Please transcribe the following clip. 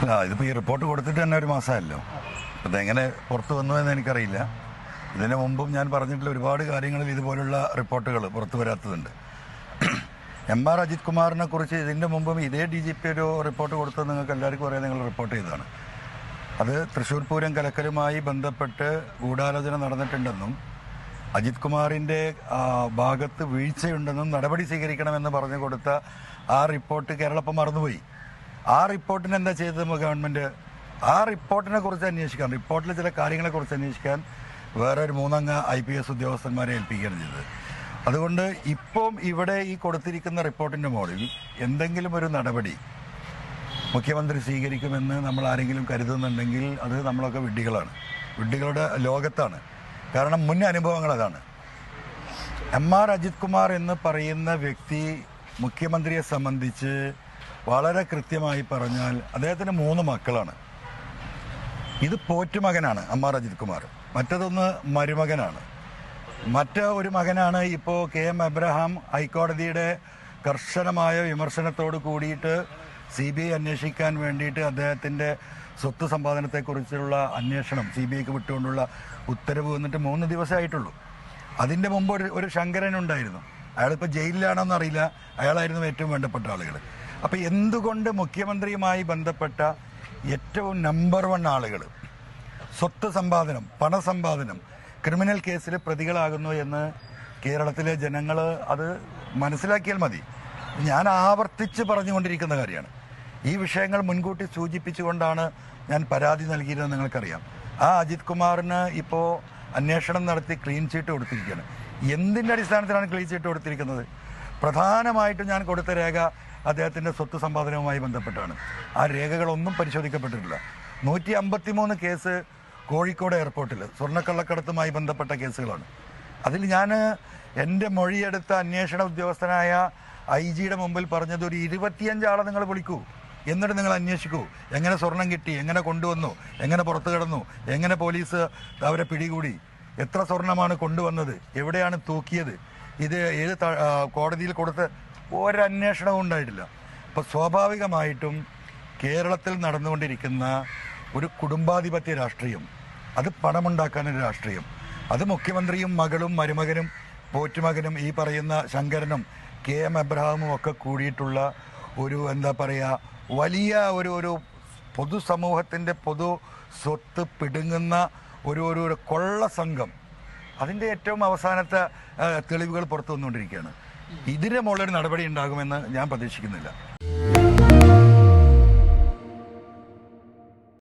അല്ല ഇതിപ്പോൾ ഈ റിപ്പോർട്ട് കൊടുത്തിട്ട് തന്നെ ഒരു മാസമല്ലോ. അതെങ്ങനെ പുറത്തു വന്നു എന്ന് എനിക്കറിയില്ല. ഇതിനു മുമ്പും ഞാൻ പറഞ്ഞിട്ടുള്ള ഒരുപാട് കാര്യങ്ങളിൽ ഇതുപോലുള്ള റിപ്പോർട്ടുകൾ പുറത്തു വരാത്തതുണ്ട്. എം ആർ അജിത് കുമാറിനെ കുറിച്ച് ഇതിന്റെ മുമ്പും ഇതേ ഡി ജി പി ഒരു റിപ്പോർട്ട് കൊടുത്തത് നിങ്ങൾക്ക് എല്ലാവർക്കും അറിയാം. നിങ്ങൾ റിപ്പോർട്ട് ചെയ്തതാണ്. അത് തൃശ്ശൂർ പൂരം കലക്കലുമായി ബന്ധപ്പെട്ട് ഗൂഢാലോചന നടന്നിട്ടുണ്ടെന്നും അജിത് കുമാറിന്റെ ഭാഗത്ത് വീഴ്ചയുണ്ടെന്നും നടപടി സ്വീകരിക്കണമെന്ന് പറഞ്ഞു കൊടുത്ത ആ റിപ്പോർട്ട് കേരളപ്പം മറന്നുപോയി. ആ റിപ്പോർട്ടിന് എന്താ ചെയ്തത് ഗവൺമെന്റ്? ആ റിപ്പോർട്ടിനെ കുറിച്ച് അന്വേഷിക്കാൻ റിപ്പോർട്ടിലെ ചില കാര്യങ്ങളെ കുറിച്ച് അന്വേഷിക്കാൻ വേറെ ഒരു മൂന്നംഗ ഐ പി എസ് ഉദ്യോഗസ്ഥന്മാരെ ഏൽപ്പിക്കുകയാണ് ചെയ്തത്. അതുകൊണ്ട് ഇപ്പം ഇവിടെ ഈ കൊടുത്തിരിക്കുന്ന റിപ്പോർട്ടിന്റെ മോഡിൽ എന്തെങ്കിലും ഒരു നടപടി മുഖ്യമന്ത്രി സ്വീകരിക്കുമെന്ന് നമ്മൾ ആരെങ്കിലും കരുതുന്നുണ്ടെങ്കിൽ അത് നമ്മളൊക്കെ വിഡ്ഢികളാണ്. വിഡ്ഢികളുടെ ലോകത്താണ്. കാരണം മുൻ അനുഭവങ്ങൾ അതാണ്. എം ആർ അജിത് കുമാർ എന്ന് പറയുന്ന വ്യക്തി മുഖ്യമന്ത്രിയെ സംബന്ധിച്ച് വളരെ കൃത്യമായി പറഞ്ഞാൽ അദ്ദേഹത്തിന് മൂന്ന് മക്കളാണ്. ഇത് പോറ്റുമകനാണ് അമ്മ അജിത് കുമാർ. മറ്റതൊന്ന് മരുമകനാണ്. മറ്റ ഒരു മകനാണ് ഇപ്പോൾ കെ എം എബ്രഹാം ഹൈക്കോടതിയുടെ കർശനമായ വിമർശനത്തോട് കൂടിയിട്ട് സി ബി ഐ അന്വേഷിക്കാൻ വേണ്ടിയിട്ട് അദ്ദേഹത്തിന്റെ സ്വത്ത് സമ്പാദനത്തെക്കുറിച്ചുള്ള അന്വേഷണം സി ബി ഐക്ക് വിട്ടുകൊണ്ടുള്ള ഉത്തരവ് വന്നിട്ട് മൂന്ന് ദിവസമായിട്ടുള്ളൂ. അതിന്റെ മുമ്പ് ഒരു ഒരു ശങ്കരൻ ഉണ്ടായിരുന്നു. അയാളിപ്പോൾ ജയിലിലാണോ അറിയില്ല അയാളായിരുന്നു ഏറ്റവും വേണ്ടപ്പെട്ട ആളുകൾ അപ്പോൾ എന്തുകൊണ്ട് മുഖ്യമന്ത്രിയുമായി ബന്ധപ്പെട്ട ഏറ്റവും നമ്പർ വൺ ആളുകൾ സ്വത്ത് സമ്പാദനം പണസമ്പാദനം ക്രിമിനൽ കേസിൽ പ്രതികളാകുന്നു എന്ന് കേരളത്തിലെ ജനങ്ങൾ അത് മനസ്സിലാക്കിയാൽ മതി. ഞാൻ ആവർത്തിച്ച് പറഞ്ഞുകൊണ്ടിരിക്കുന്ന കാര്യമാണ്. ഈ വിഷയങ്ങൾ മുൻകൂട്ടി സൂചിപ്പിച്ചുകൊണ്ടാണ് ഞാൻ പരാതി നൽകിയിരുന്നത് നിങ്ങൾക്കറിയാം. ആ അജിത് കുമാറിന് ഇപ്പോൾ അന്വേഷണം നടത്തി ക്ലീൻ ചീട്ട് കൊടുത്തിരിക്കുകയാണ്. എന്തിന്റെ അടിസ്ഥാനത്തിലാണ് ക്ലീൻ ചീട്ട് കൊടുത്തിരിക്കുന്നത്? പ്രധാനമായിട്ടും ഞാൻ കൊടുത്ത രേഖ അദ്ദേഹത്തിന്റെ സ്വത്ത് സമ്പാദനവുമായി ബന്ധപ്പെട്ടാണ്. ആ രേഖകളൊന്നും പരിശോധിക്കപ്പെട്ടിട്ടില്ല. നൂറ്റി അമ്പത്തി മൂന്ന് കേസ് കോഴിക്കോട് എയർപോർട്ടിൽ സ്വർണക്കള്ളക്കടത്തുമായി ബന്ധപ്പെട്ട കേസുകളാണ്. അതിൽ ഞാൻ എന്റെ മൊഴിയെടുത്ത അന്വേഷണ ഉദ്യോഗസ്ഥനായ ഐ ജിയുടെ മുമ്പിൽ പറഞ്ഞത് ഒരു ഇരുപത്തിയഞ്ചാളെ നിങ്ങൾ വിളിക്കൂ. എന്നിട്ട് നിങ്ങൾ അന്വേഷിക്കൂ. എങ്ങനെ സ്വർണം കിട്ടി എങ്ങനെ കൊണ്ടുവന്നു എങ്ങനെ പുറത്തു കിടന്നു എങ്ങനെ പോലീസ് അവരെ പിടികൂടി എത്ര സ്വർണമാണ് കൊണ്ടുവന്നത് എവിടെയാണ് തൂക്കിയത് ഇത് ഏത് കോടതിയിൽ കൊടുത്ത് ഒരന്വേഷണവും ഉണ്ടായിട്ടില്ല. അപ്പോൾ സ്വാഭാവികമായിട്ടും കേരളത്തിൽ നടന്നുകൊണ്ടിരിക്കുന്ന ഒരു കുടുംബാധിപത്യ രാഷ്ട്രീയം അത് പണമുണ്ടാക്കാനൊരു രാഷ്ട്രീയം അത് മുഖ്യമന്ത്രിയും മകളും മരുമകനും പോറ്റുമകനും ഈ പറയുന്ന ശങ്കരനും കെ എം എബ്രഹാമും ഒക്കെ കൂടിയിട്ടുള്ള ഒരു എന്താ പറയുക വലിയ ഒരു ഒരു പൊതുസമൂഹത്തിന്റെ പൊതു സ്വത്ത് പിടുങ്ങുന്ന ഒരു ഒരു കൊള്ള സംഘം. അതിന്റെ ഏറ്റവും അവസാനത്തെ തെളിവുകൾ പുറത്തു വന്നുകൊണ്ടിരിക്കുകയാണ്. ഇതിന് മുകളിലൊരു നടപടി ഉണ്ടാകുമെന്ന് ഞാൻ പ്രതീക്ഷിക്കുന്നില്ല.